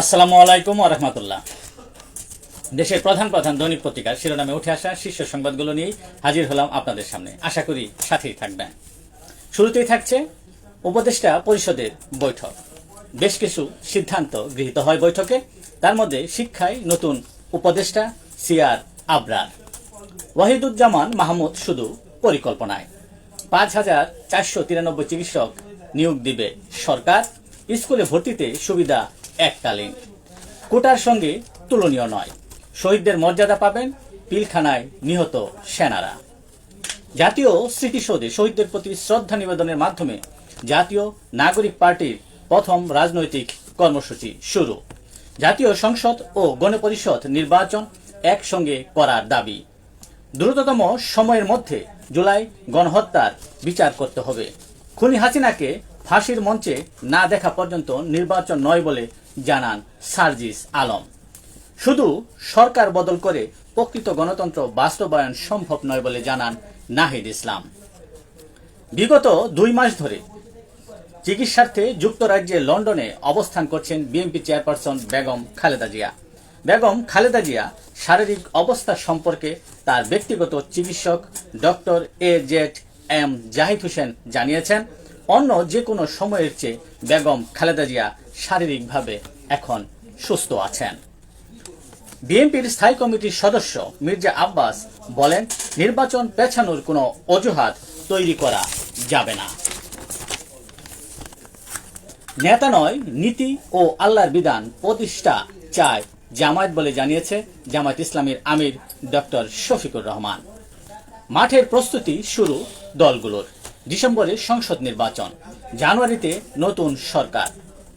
আসসালামু আলাইকুম আরহামতুল্লাহ দেশের প্রধান প্রধান দৈনিক পত্রিকার শিরোনামে উঠে আসা শীর্ষ সংবাদগুলো নিয়েই হাজির হলাম আপনাদের সামনে। আশা করি সাথেই থাকবেন। শুরুতেই থাকছে উপদেষ্টা পরিষদের বৈঠক। বেশ কিছু সিদ্ধান্ত গৃহীত হয় বৈঠকে। তার মধ্যে শিক্ষায় নতুন উপদেষ্টা সিআর আবরার। ওয়াহিদুজ্জামান মাহমুদ শুধু পরিকল্পনায়। পাঁচ হাজার চারশো তিরানব্বই চিকিৎসক নিয়োগ দিবে সরকার। স্কুলে ভর্তিতে সুবিধা এককালীন। কোটার সঙ্গে তুলনীয় নয়। শহীদদের মর্যাদা পাবেন পিলখানায় নিহত সেনারা। জাতীয় স্মৃতিসৌধে শহীদদের প্রতি শ্রদ্ধা নিবেদনের মাধ্যমে জাতীয় নাগরিক পার্টির প্রথম রাজনৈতিক কর্মসূচি শুরু। জাতীয় সংসদ ও গণপরিষদ নির্বাচন একসঙ্গে করার দাবি। দ্রুততম সময়ের মধ্যে জুলাই গণহত্যার বিচার করতে হবে। খুনি হাসিনাকে ফাঁসির মঞ্চে না দেখা পর্যন্ত নির্বাচন নয় বলে জানান সার্জিস আলম। শুধু সরকার বদল করে প্রকৃত গণতন্ত্র বাস্তবায়ন সম্ভব নয় বলে জানান নাহিদ ইসলাম। বিগত দুই মাস ধরে চিকিৎসার্থে যুক্তরাজ্যের লন্ডনে অবস্থান করছেন বিএনপি চেয়ারপারসন বেগম খালেদা জিয়া। বেগম খালেদা জিয়া শারীরিক অবস্থা সম্পর্কে তার ব্যক্তিগত চিকিৎসক doctor A Z M Zahid Hossain জানিয়েছেন অন্য যে কোনো সময়ের চেয়ে বেগম খালেদা জিয়া শারীরিকভাবে এখন সুস্থ আছেন। বিএনপির স্থায়ী কমিটির সদস্য মির্জা আব্বাস বলেন, নির্বাচন পেছানোর কোনো অজুহাত তৈরি করা যাবে না। নেতা নয়, নীতি ও আল্লাহর বিধান প্রতিষ্ঠা চায় জামায়াত বলে জানিয়েছে জামায়াত ইসলামের আমির ডক্টর শফিকুর রহমান। মাঠের প্রস্তুতি শুরু দলগুলোর। ডিসেম্বরে সংসদ নির্বাচন, জানুয়ারিতে নতুন সরকার।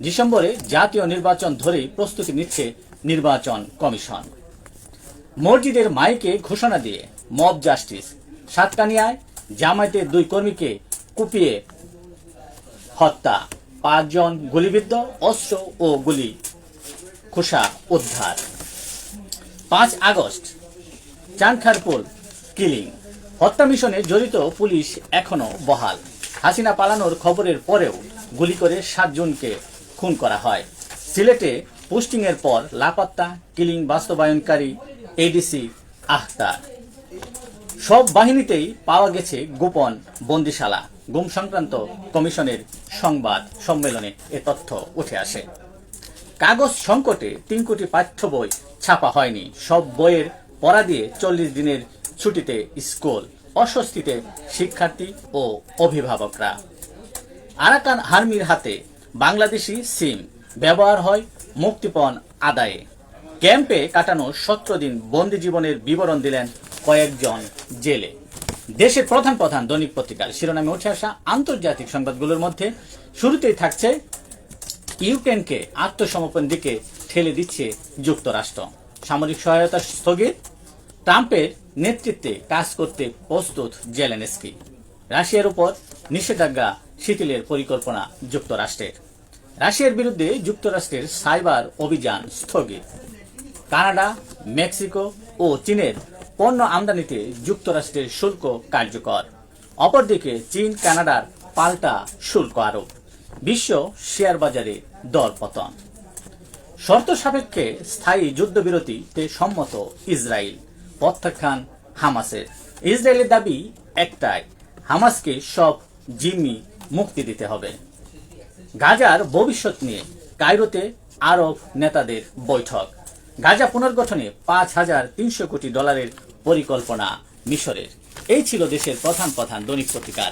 ডিসেম্বরে জাতীয় নির্বাচন ধরেই প্রস্তুতি নিচ্ছে নির্বাচন কমিশন। মসজিদের মাইকে ঘোষণা দিয়ে মব জাস্টিস, সাতকানিয়ায় জামায়াতের দুই কর্মীকে কুপিয়ে হত্যা, পাঁচজন গুলিবিদ্ধ, অস্ত্র ও গুলি খোসা উদ্ধার। পাঁচ আগস্ট চানখারপুল কিলিং। হত্যা মিশনে জড়িত পুলিশ এখনও বহাল। হাসিনা পালানোর খবরের পরেও গুলি করে সাতজনকে খুন করা হয়। সিলেটে পোস্টিংয়ের পর লাপাত্তা, কিলিং বাস্তবায়নকারী এডিসি আখতার। সব বাহিনীতেই পাওয়া গেছে গোপন বন্দিশালা। গুম সংক্রান্ত কমিশনের সংবাদ সম্মেলনে এ তথ্য উঠে আসে। কাগজ সংকটে তিন কোটি পাঠ্য বই ছাপা হয়নি। সব বইয়ের পড়া দিয়ে চল্লিশ দিনের ছুটিতে স্কুল, অস্বস্তিতে শিক্ষার্থী ও অভিভাবকরা। আরাকান হার্মির হাতে বাংলাদেশি সিম ব্যবহার হয় মুক্তিপণ আদায়ে। ক্যাম্পে কাটানো সতেরো দিন বন্দি জীবনের বিবরণ দিলেন কয়েকজন জেলে। দেশের প্রধান প্রধান দৈনিক পত্রিকার শিরোনামে উঠে আসা আন্তর্জাতিক সংবাদগুলোর মধ্যে শুরুতেই থাকছে, ইউক্রেনকে আত্মসমর্পণ দিকে ঠেলে দিচ্ছে যুক্তরাষ্ট্র। সামরিক সহায়তা স্থগিত, ট্রাম্পের নেতৃত্বে কাজ করতে প্রস্তুত জেলেনস্কি। রাশিয়ার উপর নিষেধাজ্ঞা, শিথিলের পরিকল্পনা যুক্তরাষ্ট্রের। রাশিয়ার বিরুদ্ধে যুক্তরাষ্ট্রের সাইবার অভিযান স্থগিত। কানাডা, মেক্সিকো ও চীনের পণ্য আমদানিতে যুক্তরাষ্ট্রের শুল্ক কার্যকর। অপরদিকে চীন, কানাডার পাল্টা শুল্ক আরোপ। বিশ্ব শেয়ার বাজারে দর পতন। শর্ত সাপেক্ষে স্থায়ী যুদ্ধবিরতিতে সম্মত ইসরায়েল। প্রত্যাখ্যান হামাসের। ইসরায়েলের দাবি একটাই, হামাসকে সব জিম্মি মুক্তি দিতে হবে। গাজার ভবিষ্যৎ নিয়ে কায়রোতে আরব নেতাদের বৈঠক। গাজা পুনর্গঠনে পাঁচ হাজার তিনশো কোটি ডলারের পরিকল্পনা মিশরের। এই ছিল দেশের প্রধান প্রধান দৈনিক পত্রিকার